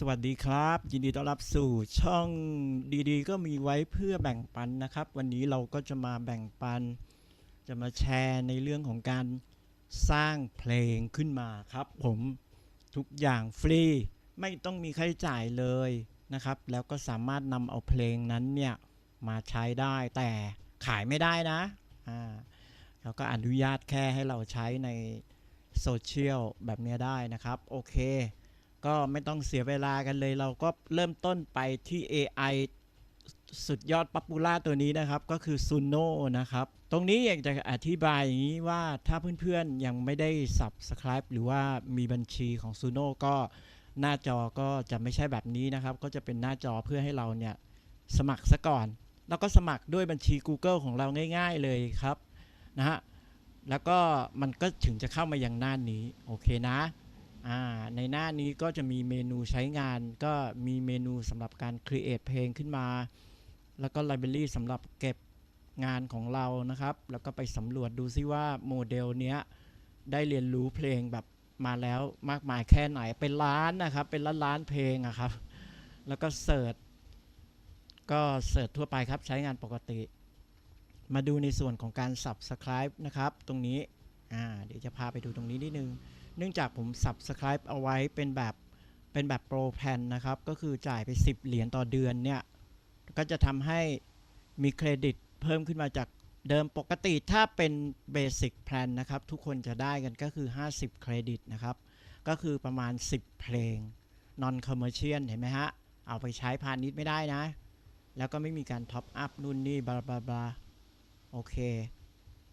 สวัสดีครับ ยินดีต้อนรับสู่ช่องดีๆ ก็มีไว้เพื่อแบ่งปันนะครับ วันนี้เราก็จะมาแบ่งปัน จะมาแชร์ในเรื่องของการสร้างเพลงขึ้นมาครับ ผมทุกอย่างฟรี ไม่ต้องมีค่าใช้จ่ายเลยนะครับ แล้วก็สามารถนำเอาเพลงนั้นเนี่ยมาใช้ได้แต่ขายไม่ได้นะอ่าแล้วก็อนุญาตแค่ให้เราใช้ในโซเชียลแบบเนี้ยได้นะครับ โอเค ก็ไม่ต้องเสียเวลากันเลย เราก็เริ่มต้นไปที่ AI สุดยอดป๊อปปูล่าตัวนี้นะครับ ก็คือ Suno นะครับ ตรงนี้อยากจะอธิบายอย่างนี้ว่าถ้าเพื่อนๆ ยังไม่ได้ Subscribe หรือว่ามีบัญชีของ Suno ก็หน้าจอก็จะไม่ใช่แบบนี้นะครับ ก็จะเป็นหน้าจอเพื่อให้เราเนี่ย สมัครซะก่อน แล้วก็สมัครด้วยบัญชี Google ของเราง่าย ๆเลยครับนะฮะแล้วก็มันก็ถึงจะเข้ามายังหน้านี้ โอเคนะ ในหน้านี้ก็จะมีเมนูใช้งาน ก็มีเมนูสำหรับการ create เพลงขึ้นมา แล้วก็ library สำหรับเก็บงานของเรานะครับ แล้วก็ไปสำรวจดูซิว่าโมเดลเนี้ยได้เรียนรู้เพลงแบบมาแล้วมากมายแค่ไหน เป็นล้านนะครับ เป็นล้านล้านเพลงอะครับ แล้วก็เสิร์ช ก็เสิร์ชทั่วไปครับใช้งานปกติ มาดูในส่วนของการ subscribe นะครับ ตรงนี้ อ่า เดี๋ยวจะพาไปดูตรงนี้นิดนึง เนื่องจากผม subscribe เอาไว้เป็นแบบเป็นแบบโปรแพนนะครับ ก็คือจ่ายไป 10 เหรียญต่อเดือนเนี่ย ก็จะทำให้มีเครดิตเพิ่มขึ้นมาจากเดิมปกติถ้าเป็นเบสิ c แพลนนะครับ ทุกคนจะได้กันก็คือ 50 เครดิตนะครับ ก็คือประมาณ 10 เพลง non commercial เห็นไหมฮะ เอาไปใช้พาณิชย์ไม่ได้นะ แล้วก็ไม่มีการท็อปอัพนู่นนี่บลาบลาบลาโอเค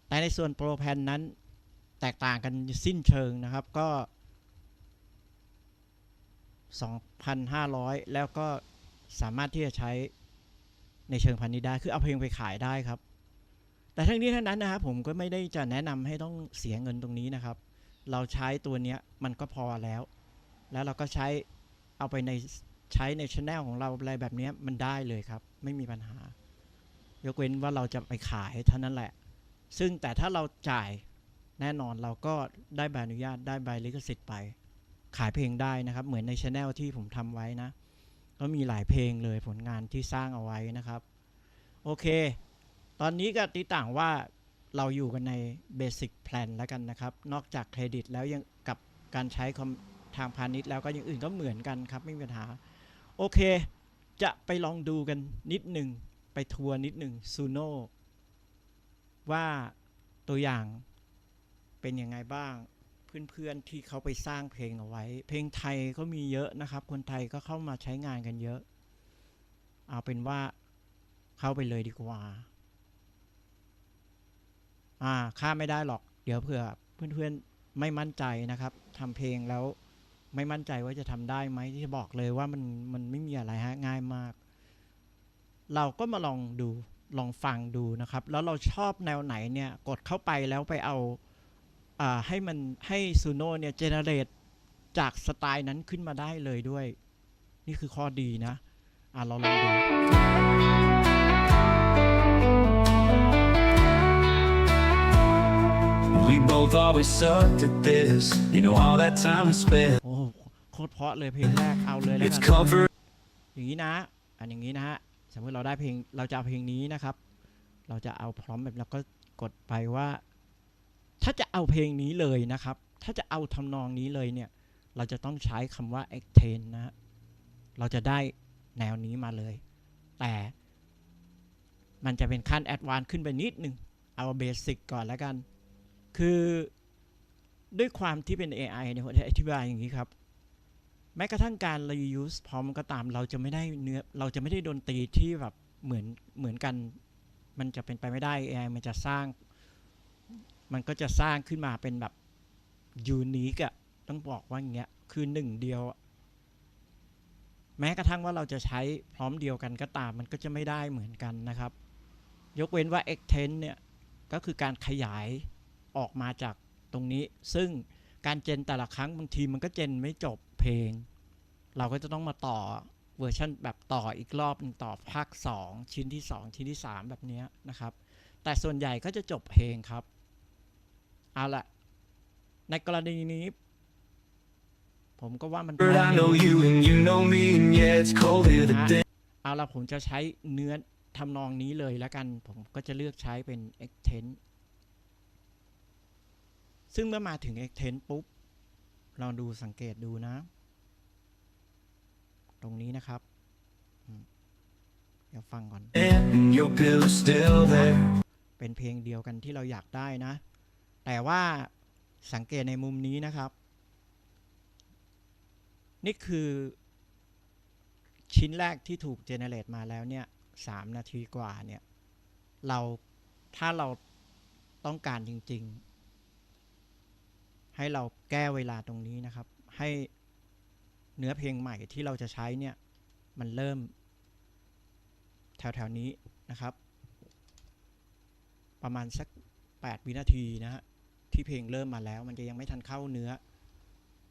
แต่ในส่วนโปรแพนนั้น แตกต่างกันสิ้นเชิงนะครับก็ 2,500 แล้วก็สามารถที่จะใช้ในเชิงพาณิชย์ได้ คือเอาเพลงไปขายได้ครับ แต่ทั้งนี้ทั้งนั้นนะครับผมก็ไม่ได้จะแนะนำให้ต้องเสียเงินตรงนี้นะครับ เราใช้ตัวเนี้ยมันก็พอแล้ว แล้วเราก็ใช้เอาไปในใช้ในช anel ของเราอะไรแบบนี้มันได้เลยครับ ไม่มีปัญหา ยกเว้นว่าเราจะไปขายเท่านั้นแหละ ซึ่งแต่ถ้าเราจ่าย แน่นอนเราก็ได้ใบอนุญาตได้ใบลิขสิทธิ์ไป ขายเพลงได้นะครับ เหมือนในช anel ที่ผมทำไว้นะ ก็มีหลายเพลงเลยผลงานที่สร้างเอาไว้นะครับ โอเค ตอนนี้ก็ติต่างว่าเราอยู่กันใน Basic Plan แล้วกันนะครับ นอกจากเครดิตแล้วยังกับการใช้ทางพาณิชย์แล้วก็อย่างอื่นก็เหมือนกันครับ ไม่มีปัญหา โอเค จะไปลองดูกันนิดหนึ่งไปทัวร์นิดหนึ่งซูโน่ว่าตัวอย่าง เป็นยังไงบ้าง เพื่อนๆที่เขาไปสร้างเพลงเอาไว้ เพลงไทยก็มีเยอะนะครับ คนไทยก็เข้ามาใช้งานกันเยอะ เอาเป็นว่าเข้าไปเลยดีกว่า อ่าค่าไม่ได้หรอก เดี๋ยวเผื่อเพื่อนๆไม่มั่นใจนะครับทำเพลงแล้วไม่มั่นใจว่าจะทำได้ไหมที่จะบอกเลยว่ามันมันไม่มีอะไรฮะง่ายมาก เราก็มาลองดูลองฟังดูนะครับ แล้วเราชอบแนวไหนเนี่ย กดเข้าไปแล้วไปเอาอ่า ให้มันให้ซูโน่เนี่ยเจเนเรตจากสไตล์นั้นขึ้นมาได้เลยด้วย นี่คือข้อดีนะ อ่าเราลองดู We both always sucked at this. You know, all that time I spent. โอ้โหโคตรเพราะเลยเพลงแรกเอาเลยแล้ว It's กัน covered อย่างนี้นะ อันอย่างนี้นะฮะ สมมติเราได้เพลงเราจะเอาเพลงนี้นะครับ เราจะเอาพร้อมแบบแล้วก็กดไปว่า ถ้าจะเอาเพลงนี้เลยนะครับ ถ้าจะเอาทำนองนี้เลยเนี่ย เราจะต้องใช้คำว่า e x t e n นะ เราจะได้แนวนี้มาเลย แต่มันจะเป็นขั้นแอดวานขึ้นไปนิดนึง เอาเบสิกก่อนแล้วกัน คือด้วยความที่เป็น AI เนี่ยผมจะอธิบายอย่างนี้ครับ แม้กระทั่งการ reuse พร้อมก็ตามเราจะไม่ได้เนื้อ เราจะไม่ได้ดนตรีที่แบบเหมือนเหมือนกัน มันจะเป็นไปไม่ได้ AI มันจะสร้าง มันก็จะสร้างขึ้นมาเป็นแบบยูนิคอะต้องบอกว่าอย่างเงี้ยคือหนึ่งเดียว แม้กระทั่งว่าเราจะใช้พร้อมเดียวกันก็ตาม มันก็จะไม่ได้เหมือนกันนะครับ ยกเว้นว่า extend เนี่ย ก็คือการขยายออกมาจากตรงนี้ ซึ่งการเจนแต่ละครั้งบางทีมันก็เจนไม่จบเพลง เราก็จะต้องมาต่อเวอร์ชันแบบต่ออีกรอบนึงต่อภาค 2 ชิ้นที่ 2 ชิ้นที่ 3 แบบนี้นะครับ แต่ส่วนใหญ่ก็จะจบเพลงครับ เอาละในกรณีนี้ ผมก็ว่ามัน But I know you and you know me, and yeah, it's cold here today. เอาละผมจะใช้เนื้อทำนองนี้เลยแล้วกัน ผมก็จะเลือกใช้เป็น extend ซึ่งเมื่อมาถึง extend ปุ๊บ เราดูสังเกตดูนะ ตรงนี้นะครับอืมเดี๋ยวฟังก่อน And your bill is still there. เป็นเพลงเดียวกันที่เราอยากได้นะ แต่ว่าสังเกตในมุมนี้นะครับ นี่คือชิ้นแรกที่ถูกเจเนเรตมาแล้วเนี่ยสามนาทีกว่าเนี่ย เราถ้าเราต้องการจริง ๆ ให้เราแก้เวลาตรงนี้นะครับ ให้เนื้อเพลงใหม่ที่เราจะใช้เนี่ย มันเริ่ม แถว ๆ นี้นะครับ ประมาณสัก 8 วินาทีนะฮะ ที่เพลงเริ่มมาแล้ว มันจะยังไม่ทันเข้าเนื้อ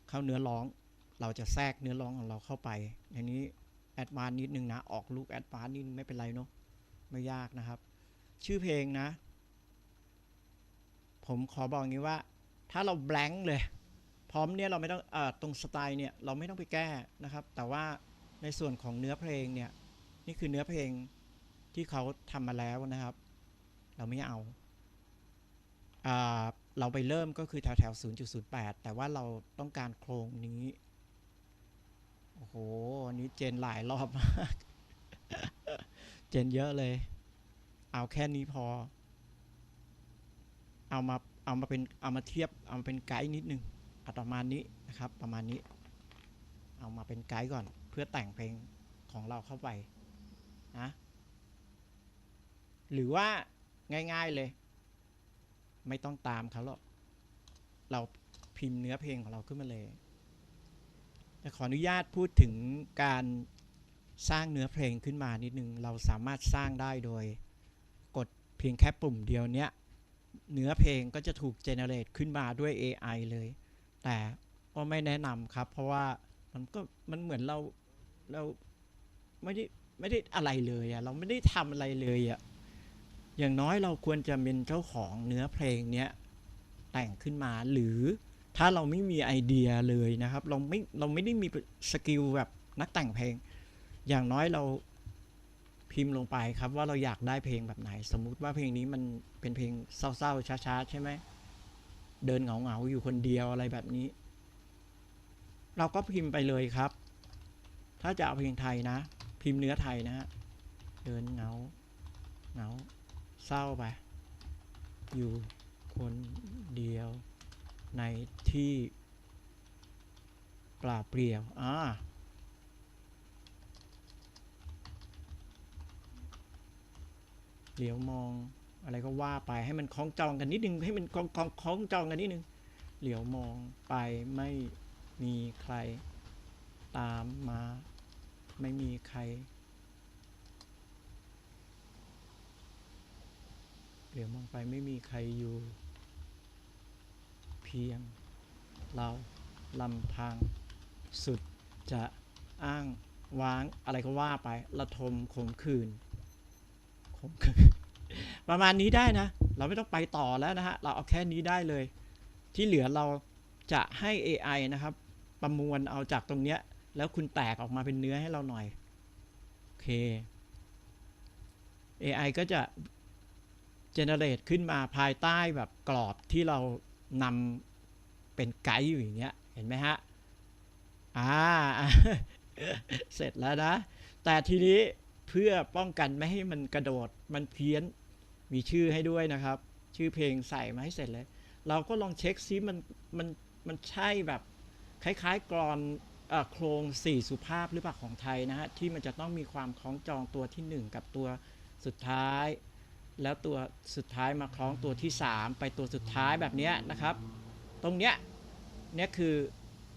เข้าเนื้อร้อง เราจะแทรกเนื้อร้องของเราเข้าไปในนี้แอดวานนิดนึงนะ ออกลูกแอดวานนิดไม่เป็นไรเนาะไม่ยากนะครับ ชื่อเพลงนะ ผมขอบอกงี้ว่า ถ้าเราแบงค์เลย พร้อมเนี่ยเราไม่ต้องอตรงสไตล์เนี่ยเราไม่ต้องไปแก้นะครับ แต่ว่าในส่วนของเนื้อเพลงเนี่ยนี่คือเนื้อเพลงที่เขาทำมาแล้วนะครับ เราไม่เอาอ่า เราไปเริ่มก็คือแถวแถว0.08 แต่ว่าเราต้องการโครงนี้ โอ้โห นี้เจนหลายรอบมาก เจนเยอะเลย เอาแค่นี้พอ เอามา เอามาเป็น เอามาเทียบ เอามาเป็นไกด์นิดนึงประมาณนี้นะครับ ประมาณนี้ เอามาเป็นไกด์ก่อน เพื่อแต่งเพลงของเราเข้าไปนะ หรือว่าง่ายๆเลย ไม่ต้องตามเขาหรอกเราพิมพ์เนื้อเพลงของเราขึ้นมาเลยแต่ขออนุญาตพูดถึงการสร้างเนื้อเพลงขึ้นมานิดนึง เราสามารถสร้างได้โดย กดเพียงแค่ปุ่มเดียวเนี้ยเนื้อเพลงก็จะถูกเจเนเรตขึ้นมาด้วย AI เลย แต่ก็ไม่แนะนำครับ เพราะว่ามันก็มันเหมือนเราเราไม่ได้ไม่ได้อะไรเลยอะเราไม่ได้ทำอะไรเลยอะ อย่างน้อยเราควรจะเป็นเจ้าของเนื้อเพลงเนี้ยแต่งขึ้นมาหรือถ้าเราไม่มีไอเดียเลยนะครับ เราไม่เราไม่ได้มีสกิลแบบนักแต่งเพลง อย่างน้อยเราพิมพ์ลงไปครับว่าเราอยากได้เพลงแบบไหน สมมุติว่าเพลงนี้มันเป็นเพลงเศร้าๆช้าๆใช่ไหมเดินเหงาๆอยู่คนเดียวอะไรแบบนี้ เราก็พิมพ์ไปเลยครับ ถ้าจะเอาเพลงไทยนะ พิมพ์เนื้อไทยนะฮะเดินเหงาเหงา เศร้าไป อยู่คนเดียวในที่เปล่าเปลี่ยว อ่า เหลียวมองอะไรก็ว่าไปให้มันคล้องจองกันนิดนึง ให้มันคล้องคล้องคล้องจองกันนิดนึง เหลียวมองไปไม่มีใคร ตามมา ไม่มีใคร เหลียวมองไปไม่มีใครอยู่ เพียง เราลำพัง สุดจะอ้างว้างอะไรก็ว่าไประทมขมขืนขมขื่นประมาณนี้ได้นะ เราไม่ต้องไปต่อแล้วนะฮะ เราเอาแค่นี้ได้เลย ที่เหลือเราจะให้ AI นะครับ ประมวลเอาจากตรงเนี้ย แล้วคุณแตกออกมาเป็นเนื้อให้เราหน่อย โอเค AI ก็จะ generate ขึ้นมาภายใต้แบบกรอบที่เรานำเป็นไกด์อยู่อย่างเงี้ย เห็นไหมฮะ อ่า เสร็จแล้วนะ แต่ทีนี้เพื่อป้องกันไม่ให้มันกระโดด มันเพี้ยน มีชื่อให้ด้วยนะครับ ชื่อเพลงใส่มาให้เสร็จเลย เราก็ลองเช็คซิมัน มัน มันใช่แบบ คล้ายๆกรอนอ่อโครงสี่สุภาพหรือเปล่าของไทยนะฮะ ที่มันจะต้องมีความคล้องจองตัวที่หนึ่งกับตัวสุดท้าย แล้วตัวสุดท้ายมาคล้องตัวที่ 3 ไปตัวสุดท้ายแบบนี้นะครับ ตรงเนี้ยเนี่ยคือ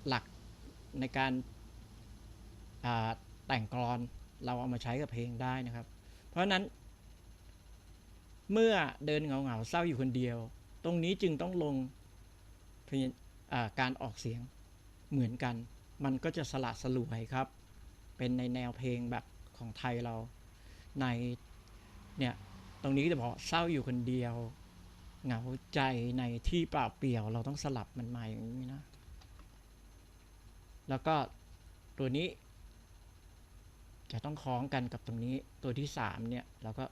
หลักในการาแต่งกลอนเราเอามาใช้กับเพลงได้นะครับ เพราะนั้น เมื่อเดินเหงาเหงาๆเศร้าอยู่คนเดียว ตรงนี้จึงต้องลงาการออกเสียงเหมือนกัน มันก็จะสละสลวยครับ เป็นในแนวเพลงแบบของไทยเราในเนี่ย ตรงนี้ก็จะบอกเศร้าอยู่คนเดียว เหงาใจในที่เปล่าเปลี่ยว เราต้องสลับมันมาอย่างนี้นะ แล้วก็ตัวนี้ จะต้องคล้องกันกับตรงนี้ ตัวที่สามเนี่ยเราก็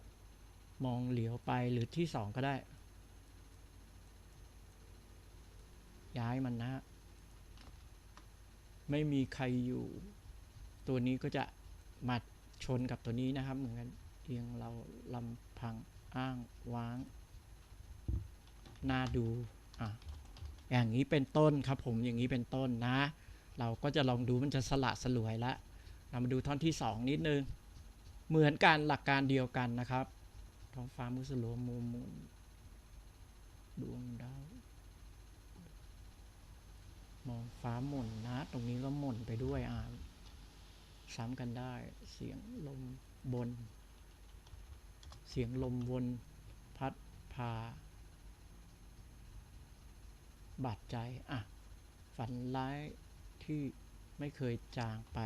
มองเหลียวไปหรือที่สองก็ได้ ย้ายมันนะฮะไม่มีใครอยู่ ตัวนี้ก็จะมาชนกับตัวนี้นะครับ เหมือนกันเอียงเราลำ พัง อ้าง ว้าง น่าดู อะ อย่างนี้เป็นต้นครับผม อย่างนี้เป็นต้นนะ เราก็จะลองดูมันจะสละสลวยละ เรามาดูท่อนที่สองนิดนึง เหมือนกันหลักการเดียวกันนะครับ ท้องฟ้ามุสโลวมูมุนดวงดาว มองฟ้าหม่นนะ ตรงนี้ก็หม่นไปด้วยอ่าซ้ำกันได้ เสียงลมบน เสียงลมวนพัดพา บาดใจ อะ ฝันร้ายที่ไม่เคยจางไป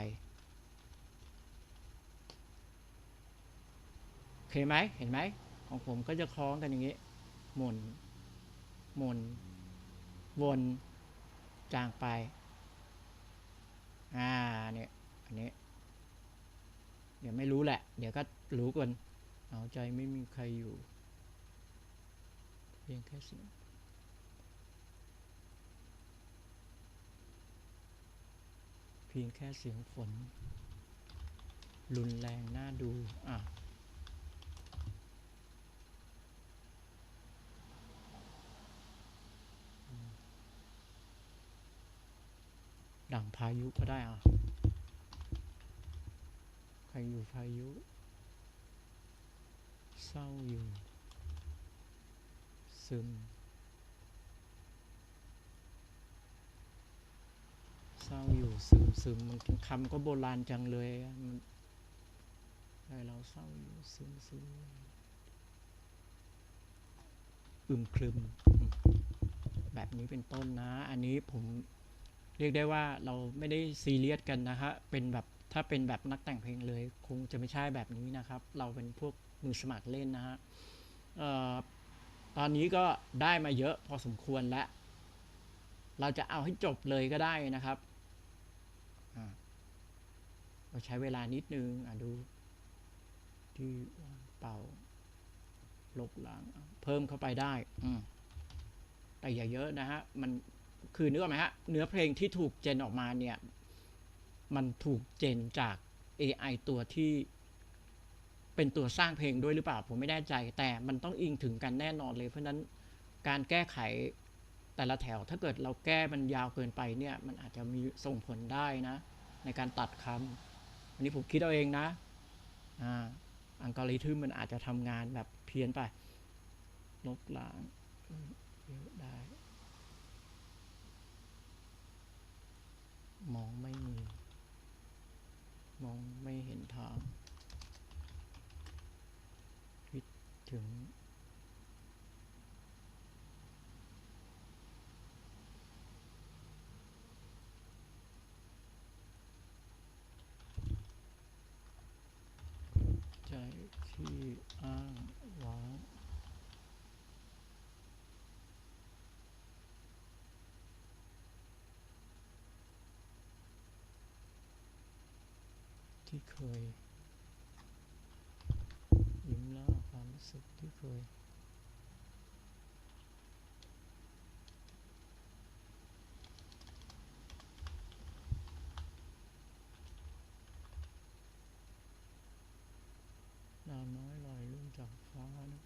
โอเคไหม เห็นไหม ของผมก็จะคล้องกันอย่างนี้ หมุน หมุน วนจางไป อ่า เนี่ย อันนี้ เดี๋ยวไม่รู้แหละ เดี๋ยวก็รู้กัน เอาใจไม่มีใครอยู่ เพียงแค่เสียงเพียงแค่เสียงฝน รุนแรงน่าดูอะดังพายุก็ได้อะ ใครอยู่พายุ เศร้าอยู่ ซึม เศร้าอยู่ซึมซึมมันคำก็โบราณจังเลยมันเราเศร้าอยู่ซึมซึมอึมครึม แบบนี้เป็นต้นนะ อันนี้ผมเรียกได้ว่าเราไม่ได้ซีเรียสกันนะฮะเป็นแบบถ้าเป็นแบบนักแต่งเพลงเลย คงจะไม่ใช่แบบนี้นะครับ เราเป็นพวก มือสมัครเล่นนะฮะออตอนนี้ก็ได้มาเยอะพอสมควรแล้ว เราจะเอาให้จบเลยก็ได้นะครับ เราใช้เวลานิดนึงอะดู ที่เป่า ลบล้าง เพิ่มเข้าไปได้แต่อย่าเยอะนะฮะ มันคือนึกออกไหมฮะ เนื้อเพลงที่ถูกเจนออกมาเนี่ย มันถูกเจนจาก AI ตัวที่ เป็นตัวสร้างเพลงด้วยหรือเปล่าผมไม่แน่ใจ แต่มันต้องอิงถึงกันแน่นอนเลย เพราะนั้นการแก้ไขแต่ละแถวถ้าเกิดเราแก้มันยาวเกินไปเนี่ยมันอาจจะมีส่งผลได้นะ ในการตัดคำอันนี้ผมคิดเอาเองนะอ่าอัลกอริทึมมันอาจจะทำงานแบบเพี้ยนไปลบล้างมอะได้มองไม่มี มองไม่เห็นทางคิด ถึง ใจที่อ้างว้างที่เคย ยิ้มล่า ความรู้สึกที่เคย ดาวน้อยลอยลุ่งจากฟ้านะ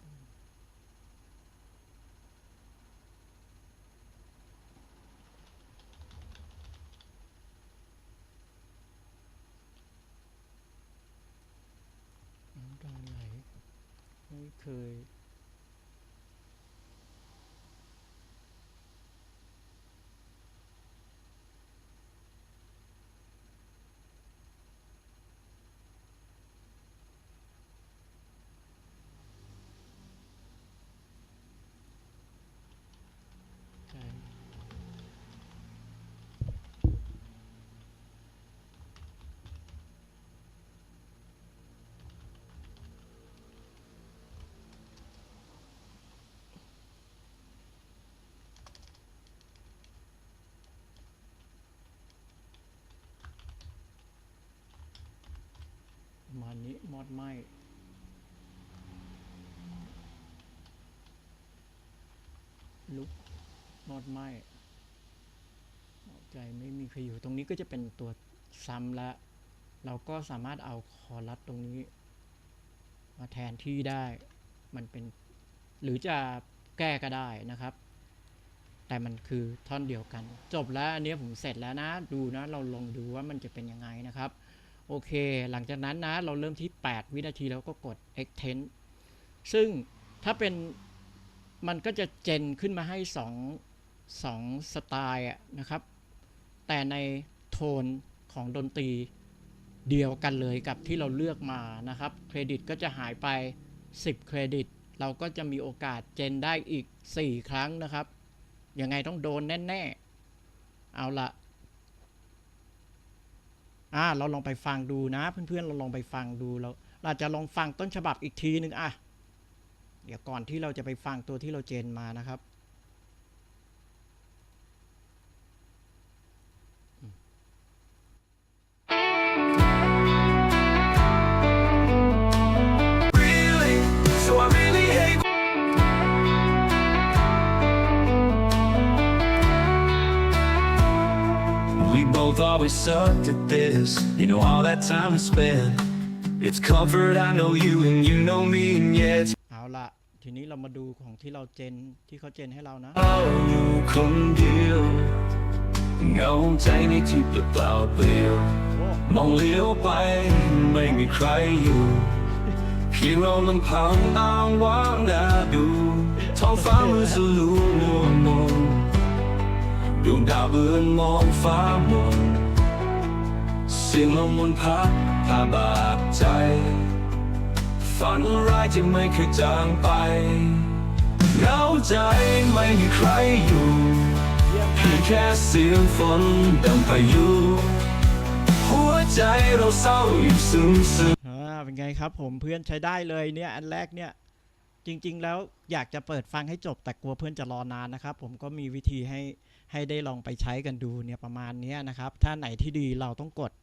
น้ำตาไหลไม่ เคย มาณนี้มอดไหมลุกมอดไหมใจไม่มีใครอยู่ตรงนี้ก็จะเป็นตัวซ้ำล้วเราก็สามารถเอาคอรัสตรงนี้ มาแทนที่ได้มันเป็น หรือจะแก้ก็ได้นะครับ แต่มันคือท่อนเดียวกัน จบแล้วอันนี้ผมเสร็จแล้วนะ ดูนะ เราลองดูว่ามันจะเป็นยังไงนะครับ โอเค หลังจากนั้นนะ เราเริ่มที่ 8 วินาทีแล้วก็กด extend ซึ่งถ้าเป็นมันก็จะเจนขึ้นมาให้ 2 2สไตล์นะครับ แต่ในโทนของดนตรีเดียวกันเลยกับที่เราเลือกมานะครับ เครดิตก็จะหายไป 10 เครดิต เราก็จะมีโอกาสเจนได้อีก 4 ครั้งนะครับ ยังไงต้องโดนแน่ ๆ เอาละ อ่าเราลองไปฟังดูนะ เพื่อนๆเราลองไปฟังดูเราเราจะลองฟังต้นฉบับอีกทีหนึ่งอะเดี๋ยวก่อนที่เราจะไปฟังตัวที่เราเจนมานะครับ both always sucked at this. You know, all that time we spent. It's comfort, I know you and you know me, and yeah, it's เอาละทีนี้เรามาดูของที่เราเจนที่เขาเจนให้เรานะ เราอยู่คนเดียวเหงาใจในที่เปล่าเปลี่ยวโอ้มองเลี้ยวไปไม่มีใครอยู่เพียงเราลำพังอ้างว้างหน้าดูท้องฟ้ามือสลูมัวมนดวงดาวเบือนมองฟ้ามนเสียงลมมนพัดพาบาดใจ ฝันร้ายที่ไม่เคยจางไปเหงาใจไม่มีใครอยู่เพียงแค่เสียงฝนดังพายุหัวใจเราเศร้าอยู่ซึมซึมอ่าเป็นไงครับผมเพื่อนใช้ได้เลยเนี่ยอันแรกเนี่ยจริง ๆ แล้วอยากจะเปิดฟังให้จบแต่กลัวเพื่อนจะรอนานนะครับ ผมก็มีวิธีให้ให้ได้ลองไปใช้กันดูเนี่ยประมาณนี้นะครับ ถ้าไหนที่ดีเราต้องกด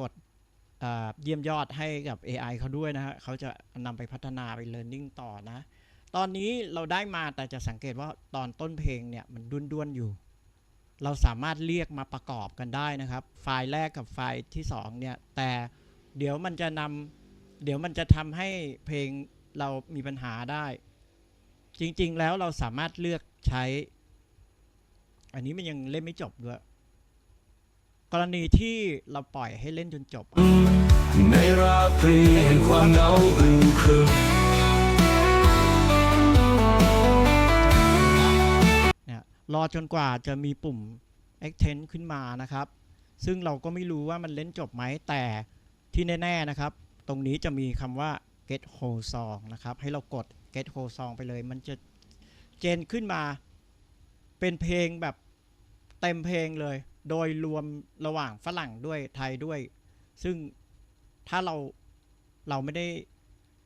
กดเยี่ยมยอดให้กับ AI เขาด้วยนะฮะเขาจะนำไปพัฒนาไป learning ต่อนะ ตอนนี้เราได้มาแต่จะสังเกตว่าตอนต้นเพลงเนี่ยมันด้วนๆอยู่ เราสามารถเรียกมาประกอบกันได้นะครับ ไฟล์แรกกับไฟล์ที่สองเนี่ยแต่เดี๋ยวมันจะนำเดี๋ยวมันจะทำให้เพลงเรามีปัญหาได้ จริงๆแล้วเราสามารถเลือกใช้ อันนี้มันยังเล่นไม่จบด้วย กรณีที่เราปล่อยให้เล่นจนจบ ในราตรีแห่งความเหงาอึมครึมเนี่ยรอจนกว่าจะมีปุ่ม extend ขึ้นมานะครับ ซึ่งเราก็ไม่รู้ว่ามันเล่นจบไหมแต่ที่แน่ ๆนะครับ ตรงนี้จะมีคำว่า get whole song นะครับ ให้เรากด get whole song ไปเลย มันจะเจนขึ้นมาเป็นเพลงแบบเต็มเพลงเลย โดยรวมระหว่างฝรั่งด้วยไทยด้วย ซึ่งถ้าเราเราไม่ได้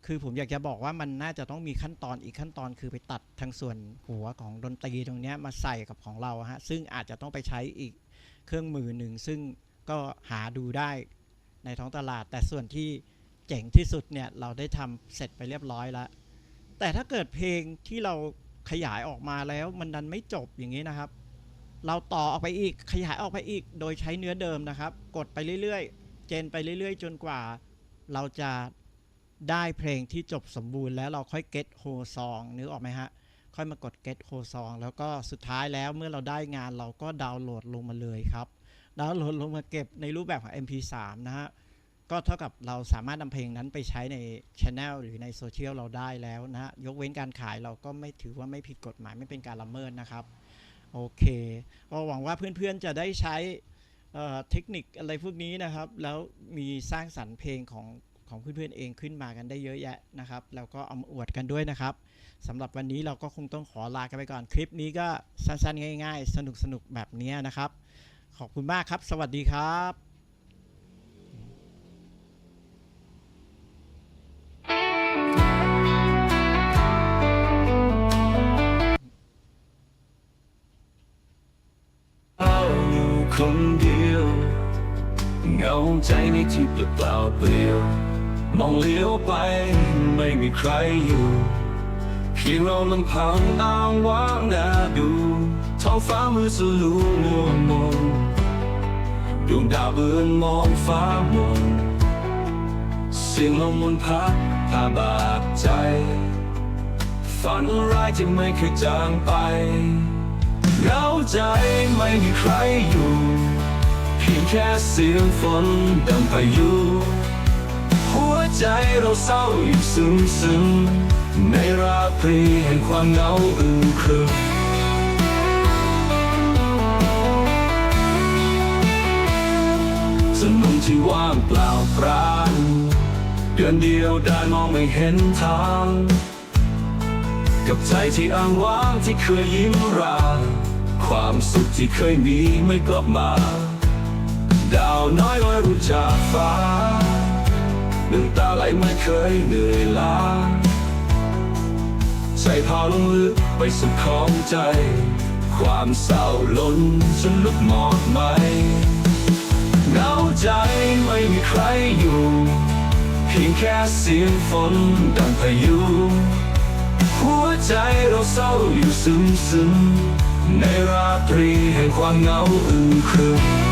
คือผมอยากจะบอกว่ามันน่าจะต้องมีขั้นตอนอีกขั้นตอนคือไปตัดทางส่วนหัวของดนตรีตรงนี้มาใส่กับของเราฮะซึ่งอาจจะต้องไปใช้อีกเครื่องมือหนึ่ง ซึ่งก็หาดูได้ในท้องตลาด แต่ส่วนที่เจ๋งที่สุดเนี่ยเราได้ทำเสร็จไปเรียบร้อยแล้ว แต่ถ้าเกิดเพลงที่เราขยายออกมาแล้วมันดันไม่จบอย่างนี้นะครับ เราต่อออกไปอีกขยายออกไปอีก โดยใช้เนื้อเดิมนะครับ กดไปเรื่อยๆ เจนไปเรื่อยๆ จนกว่า เราจะได้เพลงที่จบสมบูรณ์แล้วเราค่อย get whole song นึกออกไหมฮะ ค่อยมากด get whole song แล้วก็สุดท้ายแล้วเมื่อเราได้งานเราก็ดาวน์โหลดลงมาเลยครับ ดาวน์โหลดลงมาเก็บในรูปแบบของ MP3 นะฮะ ก็เท่ากับเราสามารถนำเพลงนั้นไปใช้ในช anel หรือในโซเชียลเราได้แล้วนะฮะ ยกเว้นการขายเราก็ไม่ถือว่าไม่ผิดกฎหมายไม่เป็นการละเมิดนะครับ โอเคก็หวังว่าเพื่อนๆจะได้ใช้เเทคนิคอะไรพวกนี้นะครับ แล้วมีสร้างสรรค์เพลงของของเพื่อนๆเองขึ้นมากันได้เยอะแยะนะครับ แล้วก็เอามาอวดกันด้วยนะครับสำหรับวันนี้เราก็คงต้องขอลากันไปก่อนคลิปนี้ก็สั้นๆ ง่าย ๆ สนุกๆแบบนี้นะครับ ขอบคุณมากครับ สวัสดีครับ องใจในที่เปล่าเปลี่ยว มองเลี้ยวไปไม่มีใครอยู่เพียงเราลำพังอ้างว้างน้าดูท้องฟ้ามือสลูมัวมนดวงดาวเบือนมองฟ้ามนเสียงลมมนพัดพาบาดใจ ฝันร้ายที่ไม่เคยจางไปเหงาใจไม่มีใครอยู่ เพียงแค่เสียงฝนดังพายุ หัวใจเราเศร้าอยู่ซึมซึมในราตรีแห่งความเหงาอึมครึมถนนที่ว่างเปล่าปราณเดือนเดียวได้มองไม่เห็นทาง กับใจที่อ้างว้างที่เคยยิ้มราความสุขที่เคยมีไม่กลับมา ดาวน้อยลอยรู้จากฟ้าน้ำตาไหลไม่เคยเหนื่อยล้าใจพาลงลึกไปสุดของใจ ความเศร้าล้นจนลุกหมอดไหมเหงาใจไม่มีใครอยู่ เพียงแค่เสียงฝนดังพายุหัวใจเราเศร้าอยู่ซึมซึมในราตรีแห่งความเหงาอึมครึม